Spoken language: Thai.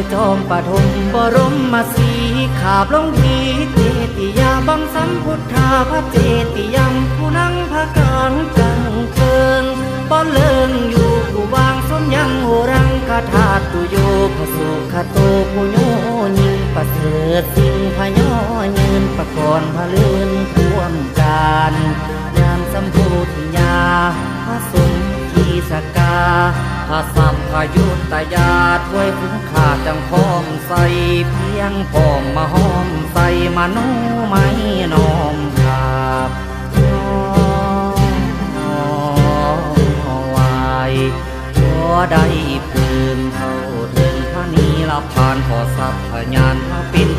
ยจอมปฐมบรมมาสีขาบลงทีเจติยาบังสัมพุทธาพระเจติยมผู้นั่งพระกลางจังเคิงป้อนเลิงอยู่ผู้วางสมยังโหรังคาถาตุโยพระสุขโตผู้โยยิงประเสริฐสิ่งพยอยืนประกรณ์พระลื่นท่วมการยามสัมพุทธญาพระสงฆ์ทีสกา พระสัมพยุตยาถวยถึงขาดจังพร้อมใส่เพียงพร้อมมาห้อมใส่มาโนไม่น้อมขาบน้อมไว้ก็ได้พึงเข้าถึงพระนีละพานขอสัพพยานพระปิน